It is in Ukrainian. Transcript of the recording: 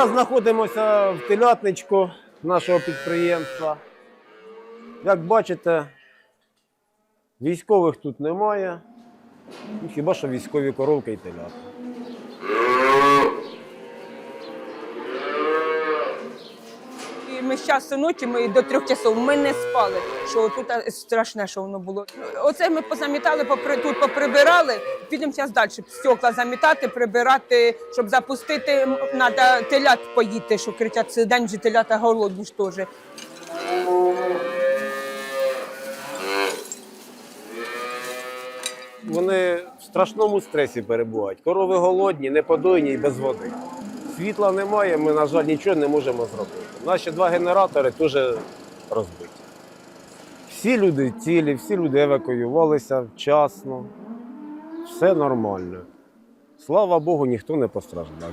Зараз знаходимося в телятничку нашого підприємства. Як бачите, військових тут немає. Ну, Хіба що військові коровки і телята. І ми з часу ночі, ми до трьох часов ми не спали. Що тут страшне, що воно було. Оце ми позамітали, попри тут поприбирали. Підемо зараз далі стекла замітати, прибирати, щоб запустити. Треба телят поїти, що кричать цей день вже телята голодні теж. Вони в страшному стресі перебувають. Корови голодні, неподойні і без води. Світла немає, ми, на жаль, нічого не можемо зробити. Наші два генератори теж розбиті. Всі люди цілі, всі люди евакуювалися вчасно. Все нормально. Слава Богу, ніхто не постраждав.